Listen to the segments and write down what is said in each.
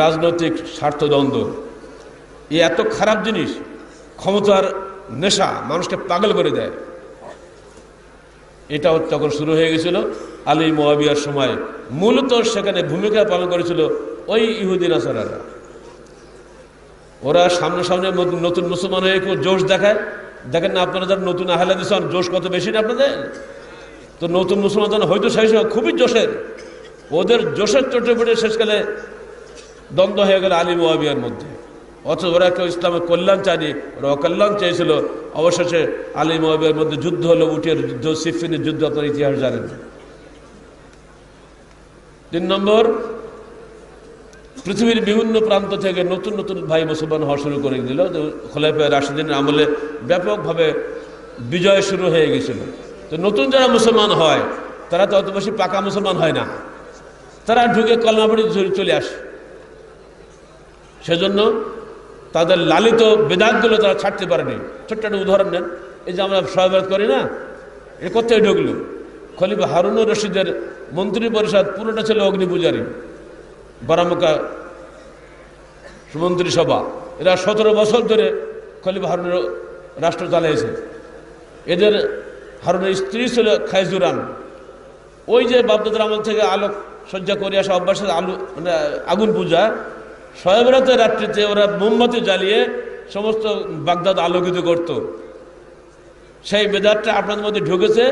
রাজনৈতিক স্বার্থদ্বন্দ্ব। এই এত খারাপ জিনিস, ক্ষমতার নেশা মানুষকে পাগল করে দেয়। এটাও তখন শুরু হয়ে গেছিল। আলী মোয়াবিয়ার সময় মূলত সেখানে ভূমিকা পালন করেছিল ওই ইহুদিন আসারারা ওরা সামনে সামনে নতুন মুসলমান হয়ে খুব জোশ দেখায়। দেখেন না আপনারা যারা নতুন আহলে দিচ্ছেন জোশ কত বেশি না আপনাদের? তো নতুন মুসলমান হয়তো সেই সময় খুবই জোশের, ওদের জোশের চোটে পড়ে শেষকালে দ্বন্দ্ব হয়ে গেল আলী মোয়াবিয়ার মধ্যে। অথচ ওরা কেউ ইসলামের কল্যাণ চায়নি, ওরা অকল্যাণ চেয়েছিল। অবশেষে আলী মোয়াবিয়ার মধ্যে যুদ্ধ হলো উঠিয়ে যুদ্ধ, সিফিনের যুদ্ধ, আপনার ইতিহাস জানেন। তিন নম্বর, পৃথিবীর বিভিন্ন প্রান্ত থেকে নতুন নতুন ভাই মুসলমান হওয়া শুরু করে দিল। খোলাইফা রাশিদিনের আমলে ব্যাপকভাবে বিজয় শুরু হয়ে গেছিল। তো নতুন যারা মুসলমান হয়, তারা তো অত বেশি পাকা মুসলমান হয় না। তারা ঢুকে কলমাপড়ি চলে আসে। সেজন্য তাদের লালিত বেদাতগুলো তারা ছাড়তে পারেনি। ছোট্ট একটা উদাহরণ নেন। এই যে আমরা সহবাদ করি না, এ কোথায় ঢুকলো? খলিফা হারুনুর রশিদের মন্ত্রী পরিষদ পুরোটা ছিল অগ্নিপূজারী বারামুকা মন্ত্রী সভা। এরা সতেরো বছর ধরে খলিফা হারুনের রাষ্ট্র চালিয়েছে। এদের হারুনের স্ত্রী ছিল খাইজুরান। ওই যে বাপদাদের আমল থেকে আলোক সজ্জা করে আসা অভ্যাস আলু মানে আগুন পূজা শয়বরাতে রাত্রিতে ওরা মোমবাতি জ্বালিয়ে সমস্ত বাগদাদ আলোকিত করত, সেই বেদারটা আপনাদের মধ্যে ঢুকেছে।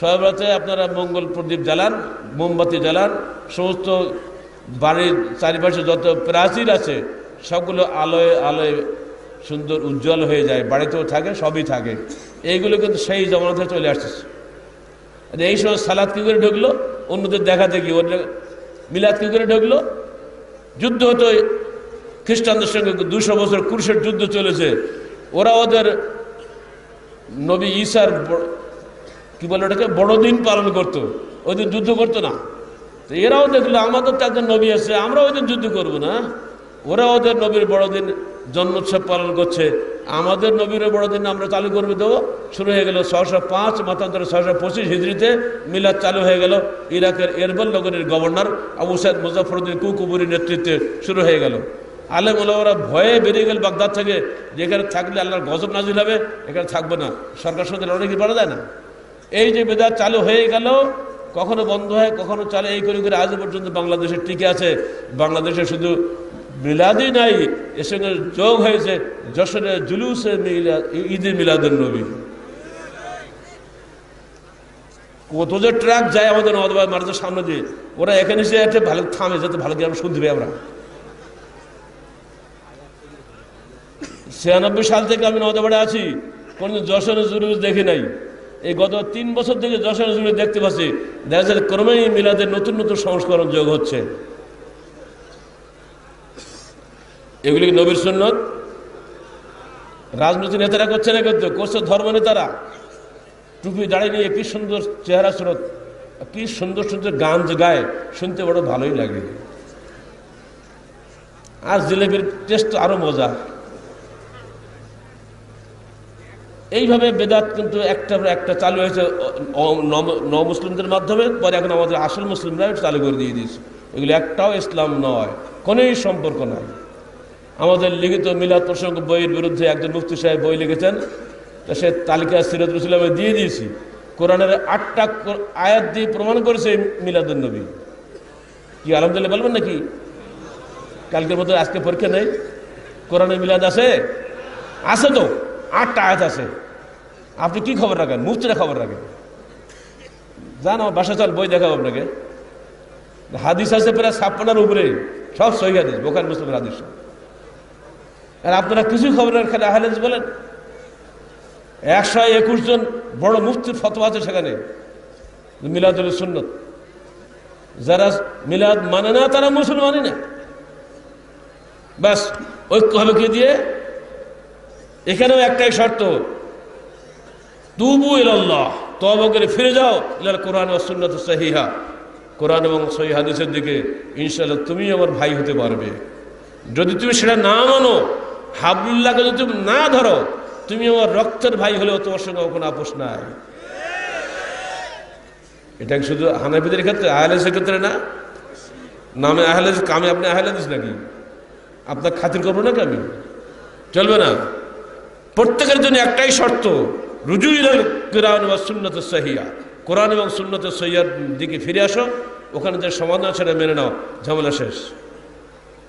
শয়বরাতে আপনারা মঙ্গল প্রদীপ জ্বালান, মোমবাতি জ্বালান, সমস্ত বাড়ির চারিপাশে যত প্রাচীর আছে, সবগুলো আলোয় আলোয় সুন্দর উজ্জ্বল হয়ে যায়, বাড়িতেও থাকে, সবই থাকে। এইগুলো কিন্তু সেই জমানা থেকে চলে আসতেছে এই সময় সালাদ কী করে ঢুকলো? অন্যদের দেখা দেখি ওদের মিলাদ কী করে ঢুকলো? যুদ্ধ হতো। খ্রিস্টানদের সঙ্গে দুশো বছর কুরুষের যুদ্ধ চলেছে। ওরা ওদের নবী ঈশার কি বলে ওটাকে? বড়দিন পালন করতো। ওই দিন যুদ্ধ করতো না। তো এরাও দেখল, আমাদের তো একজন নবী আছে আমরা ওই দিন যুদ্ধ করব না। ওরা ওদের নবীর বড়দিন জন্মোৎসব পালন করছে। আমাদের নবীর বড়দিন আমরা চালু করবে দেবো শুরু হয়ে গেল ছশো পাঁচ মাতান্তরে ছশো পঁচিশ হিজড়িতে মিলাদ চালু হয়ে গেল। ইরাকের এরবল নগরীর গভর্নর আবু সাইদ মুজাফরুদ্দিন কুকুবুরির নেতৃত্বে শুরু হয়ে গেল। আলেম ওরা ভয়ে বেরিয়ে গেল বাগদাদ থেকে। যেখানে থাকলে আল্লাহর গজব নাজিল হবে, এখানে থাকবে না। সরকার সঙ্গে লড়াই কি পারা যায় না? এই যে বেদাত চালু হয়ে গেল, কখনো বন্ধ হয়, কখনো চালে। এই করে করে আজ পর্যন্ত বাংলাদেশের টিকে আছে। বাংলাদেশে শুধু মিলাদই নাই এর সঙ্গে যোগ হয়েছে, যশোরের জুলুসে ঈদে মিলাদের নবী। কত যে ট্রাক যায় আমাদের নদবাদ মার্চের সামনে দিয়ে, ওরা এখানে এসে একটা ভালো থামে, যাতে ভালো করে আমরা শুনতে পাই আমরা। ছিয়ানব্বই সাল থেকে আমি নদবাড়ে আছি, কোনদিন যশোরের জুলুস দেখি নাই। এই গত তিন বছর থেকে যশোরের জুলুস দেখতে পাচ্ছি, দেখা যাচ্ছে ক্রমেই মিলাদের নতুন নতুন সংস্করণ যোগ হচ্ছে। এগুলি নবীর সুন্নত? রাজনৈতিক নেতারা করছে না কিন্তু? করছে ধর্ম নেতারা। টুপি দাঁড়িয়ে নিয়ে কি সুন্দর চেহারা স্রোত। কি সুন্দর সুন্দর গান গায়, শুনতে বড় ভালোই লাগে। আর জিলেবির টেস্ট আরও মজা এইভাবে বেদাত কিন্তু একটা একটা চালু হয়েছে ন মুসলিমদের মাধ্যমে, পরে এখন আমাদের আসল মুসলিমরা চালু করে দিয়ে দিয়েছে। এগুলো একটাও ইসলাম নয়, কোনোই সম্পর্ক নয় আমাদের লিখিত মিলাদ প্রসঙ্গ বইয়ের বিরুদ্ধে একজন মুফতি সাহেব বই লিখেছেন, তা সে তালিকা সিরাজুল ইসলামে দিয়ে দিয়েছি। কোরআনের আটটা আয়াত দিয়ে প্রমাণ করেছে মিলাদুল নবী। কি, আলহামদুলিল্লাহ বলবেন নাকি? কালকের মতো আজকে পরীক্ষা নেই? কোরআনে মিলাদ আছে? আছে তো, আটটা আয়াত আছে। আপনি কি খবর রাখেন? মুফতিরা খবর রাখেন। যান, আমার বাসা চাল, বই দেখাবো আপনাকে। হাদিস আছে প্রায় ছাপ্পান্নার উপরে, সব সহি হাদিস, বোখার, মুসলিমের হাদিস আর আপনারা কিছু খবরের খেলে আহলেজ বলেন? একশো একুশ জন বড় মুফতির ফতোয়া আছে সেখানে, মিলাদুল সুন্নত। যারা মিলাদ মানে না, তারা মুসলমানই না। ব্যাস ঐক্য হবে কি দিয়ে এখানেও একটাই শর্ত, তুবু ইল্লাহ তবা করে ফিরে যাও, ইলাল কোরআন ও সুন্নত সহিহা। কোরআন এবং সহি হাদিসের দিকে ইনশাল্লাহ তুমি আমার ভাই হতে পারবে। যদি তুমি সেটা না মানো হাবুল্লাহকে যদি তুমি না ধরো, তুমি আমার রক্তের ভাই হলেও তোমার সঙ্গে কোনো আপোষ নাই। এটা শুধু হানাফিদের ক্ষেত্রে আয়ালেসের ক্ষেত্রে না? নামে আহলেদিস কামে আপনি আহলেদিস নাকি? আপনার খাতির করব নাকি আমি? চলবে না। প্রত্যেকের জন্য একটাই শর্ত রুজু কোরআন বা সুন্নত সহিয়া। কোরআন এবং সুন্নত সহিয়ার দিকে ফিরে আসো, ওখানে যে সমাধান সেটা মেনে নাও, ঝামেলা শেষ।